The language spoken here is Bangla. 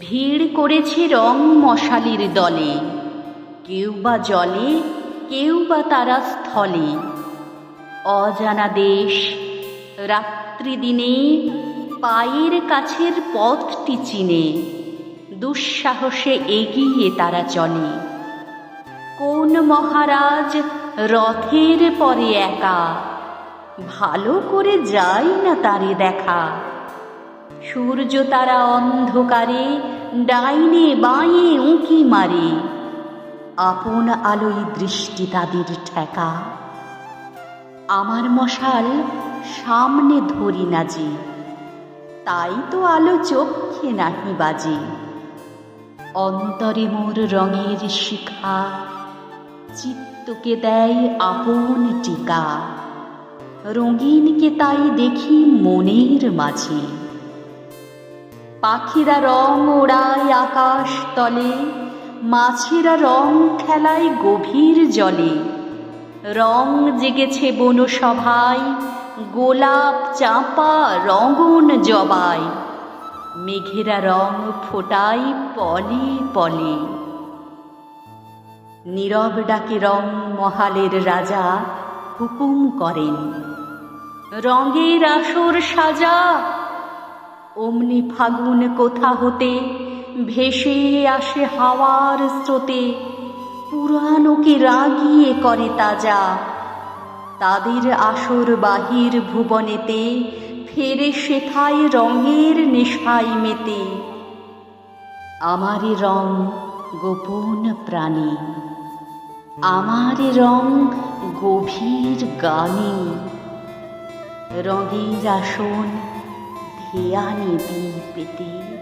ভিড় করেছে রং মশালির দলে। কেউ বা জলে, কেউ বা তারা স্থলে। অজানা দেশ, রাত্রি দিনে, পায়ের কাছের পথটি চিনে। দুঃসাহসে এগিয়ে তারা চলে। কোন মহারাজ রথের পরে একা? ভালো করে যায় না তারে দেখা। সূর্য তারা অন্ধকারে, ডাইনে বাঁয়ে উঁকি মারে। আপন আলোয় দৃষ্টি তাদের ঠেকা। আমার মশাল সামনে ধরি না যে, তাই তো আলো চোখে নাহি বাজে। অন্তরে মোর রঙের শিখা, চিত্তকে দেয় আপন টিকা। রঙিনকে তাই দেখি মনের মাঝে। পাখিরা রং ওড়ায় আকাশ তলে, মাছেরা রং খেলায় গভীর জলে। রং জেগেছে বনসভায়, গোলাপ চাঁপা রঙন জবায়। মেঘেরা রং ফোটায় পলে পলে। নীরব ডাকে রং মহালের রাজা হুকুম করেন। রঙের আসর সাজা অমনি ফাগুন কোথা হতে ভেসে আসে হাওয়ার স্রোতে। পুরানোকে রাগিয়ে করে তাজা? তাদের আসর বাহির ভুবনেতে ফেরে শেখায় রঙের নেশায় মেতে। আমারই রং গোপন প্রাণী। আমারই রং গভীর গানে। রঙের আসন यानी आनी भी पिती।